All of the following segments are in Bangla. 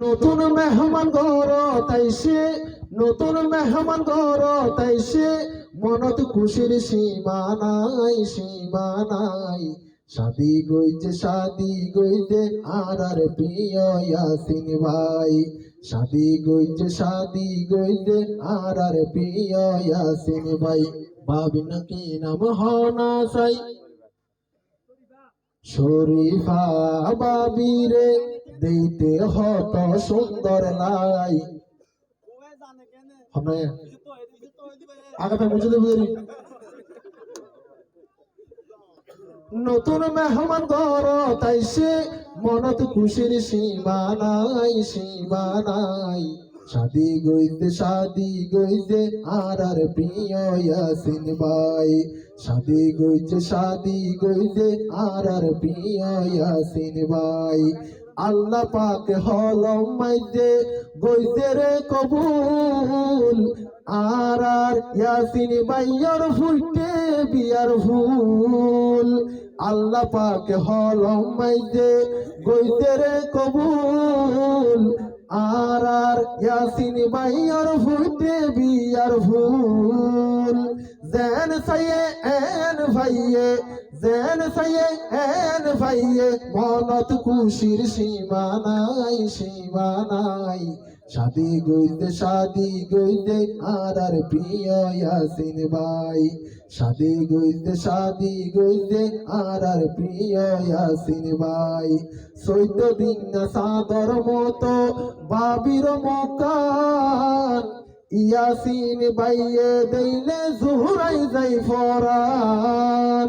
নতুন মেহমান ঘর তাইছে, নতুন মেহমান ঘর তাইছে। মনত খুশির সীমা নাই সীমা নাই। শাদি গইছে শাদি গইছে আর আর প্রিয় ইয়াসিন ভাই। শাদি গইছে শাদি গইছে আর আর প্রিয় ইয়াসিন ভাই। ভাবি নাকি নাম হনা সাই শরীফা বাবিরে দিতে হত সুন্দর লাই হমে আগে নতুন মেহমান ঘর তাইছে মনত খুশির সীমা নাই সীমা নাই। শাদি গইতে শাদি গইতে, আর আর প্রিয় ভাই। শাদি গইতে শাদি গইতে, আর আর প্রিয় ভাই। আল্লাহ পাক মাইতে গইতে রে কবুল। আর আর ইয়াসিন ভাইয়ার ফুটে বিয়ার ফুল। আল্লাহ পাক মাইতে গইতে রে কবুল। আর আর ইয়াসিন ভাইয়ার ফুটে বিয়ার ফুল। জেন সাইয়ে ভাইয়ে, জেন সাইয়ে এন ভাইয়ে মনত খুশির সীমা নাই সীমা নাই শাদি গইতে শাদি গইতে আর প্রিয় ইয়াসিন ভাই। শাদি গইতে শাদি গইতে আর প্রিয় ইয়াসিন ভাই। চৈদ্দ দিন না সাদর মতো, বাবির মকান ইয়াসিন বাইয়ে দেইলে জুহুরাই যাই ফরান।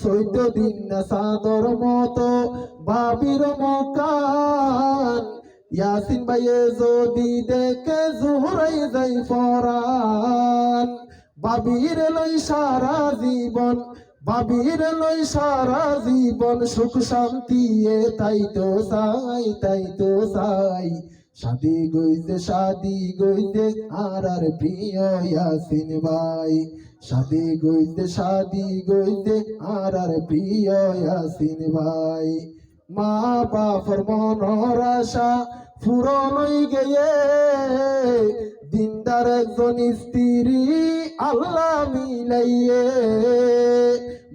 চৈদ্দ দিন না সাদর মতো, বাবির মকান। ইয়াসিন বাইয়ে যদি দেখে জুহুরাই যাই ফরান। বাবির লই সারা জীবন, বাবির লই সারা জীবন সুখ শান্তি তাই তো চাই, তাই তো চাই। শাদি গইতে শাদি গইতে আর আর প্রিয় ইয়াসিন ভাই। শাদি গইতে শাদি গইতে আর আর প্রিয় ইয়াসিন ভাই। মা বাপর মনর আশা ফুরনই গিয়ে দিনদার একজন স্ত্রী আল্লাহ মিলাইয়ে।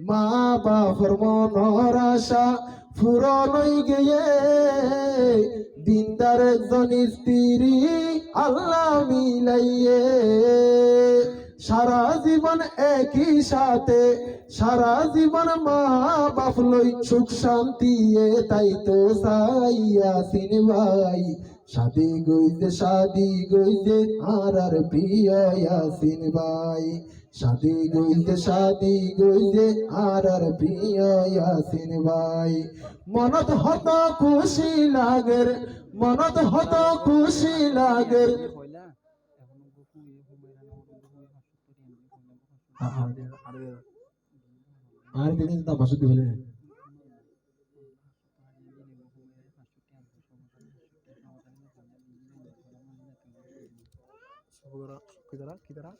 মা বাপর মনর আশা ফুরনই গিয়ে দিনদার একজন স্ত্রী আল্লাহ মিলাইয়ে। সারা জীবন একই সাথে, সারা জীবন মা বাপ লই সুখ শান্তি তাই তো সাইয়াসিন ভাই। শাদি গইতে শাদি গইতে আর আর প্রিয় ইয়াসিন ভাই। শাদি গইতে শাদি গইতে আর আর প্রিয় ইয়াসিন ভাই। মনত হত খুশি লাগের মনত হত খুশি লাগে। আর দিন তা বাসুদি বলে। কিদারা কিদারা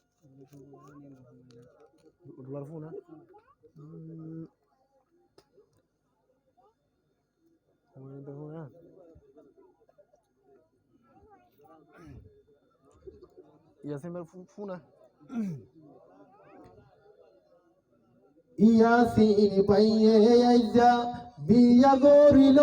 ইয়াসিমের ফুনা ইয়াসিন পাইয়ে আইজা বিয়া গরিল